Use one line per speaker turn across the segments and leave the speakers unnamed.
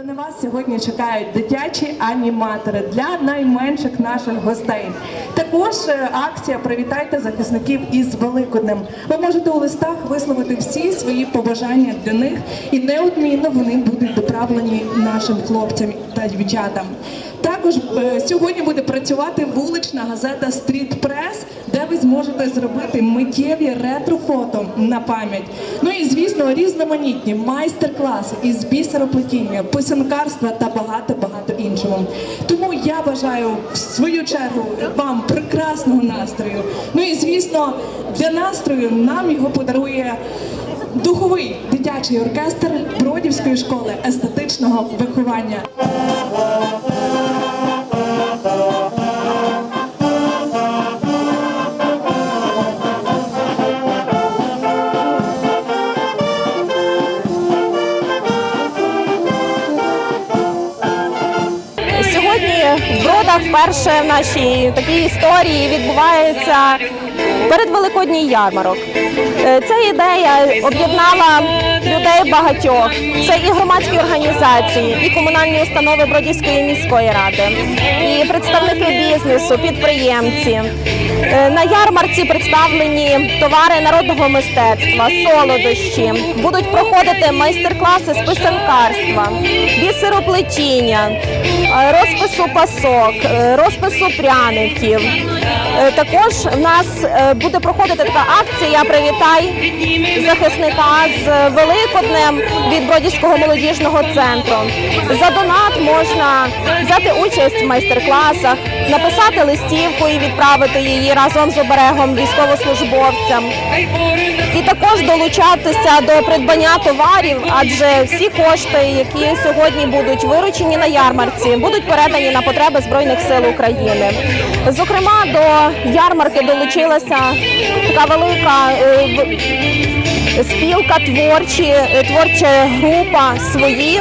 То на вас сьогодні чекають дитячі аніматори для найменших наших гостей. Також е, акція Привітайте захисників із Великоднем. Ви можете у листах висловити всі свої побажання для них, і неодмінно вони будуть доправлені нашим хлопцям та дівчатам. Також е, сьогодні буде працювати вулична газета Стріт Прес, де ви зможете зробити миттєві ретро-фото на пам'ять. Ну і звісно, різноманітні майстер-класи із бісероплетіння, писанкарства та багато багато іншого. Тому я бажаю в свою чергу вам прекрасного настрою. Ну і звісно, для настрою нам його подарує. Духовий дитячий оркестр Бродівської школи естетичного виховання.
Сьогодні в Бродах вперше в нашій такій історії відбувається передвеликодній ярмарок. Е, Ця ідея об'єднала людей багатьох. Це і громадські організації, і комунальні установи Бродівської міської ради, і представники бізнесу, підприємці. Е, На ярмарці представлені товари народного мистецтва, солодощі. Будуть проходити майстер-класи з писанкарства, бісероплетіння, е, розпису пасок, розпису пряників. Е, Також в нас е, буде проходити така акція Привітай захисника з Великоднем від Бродівського молодіжного центру. За донат можна взяти участь в майстер-класах, написати листівку і відправити її разом з оберегом військовослужбовцям. І також долучатися до придбання товарів, адже всі кошти, які сьогодні будуть виручені на ярмарці, будуть передані на потреби Збройних сил України. Зокрема, до ярмарки долучилася така велика е, спілка творчі, е, творча група свої.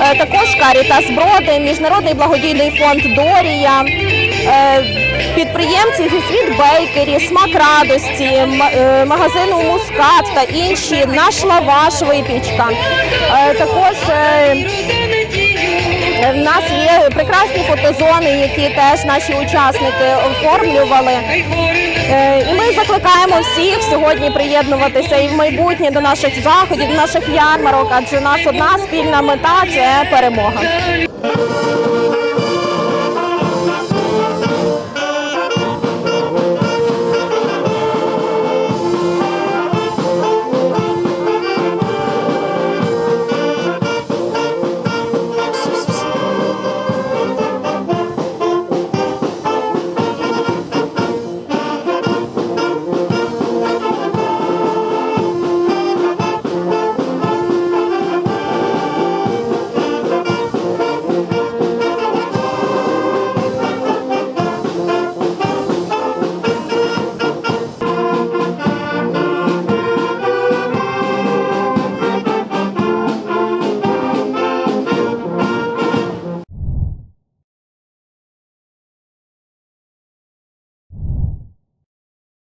Е, Також Карітас Броди, Міжнародний благодійний фонд Дорія, підприємці зі світ Бейкері, Смак радості, магазину Мускат та інші, наш лаваш випічка. Також в нас є прекрасні фотозони, які теж наші учасники оформлювали. Е, І ми закликаємо всіх сьогодні приєднуватися і в майбутнє до наших заходів, до наших ярмарок, адже у нас одна спільна мета це перемога.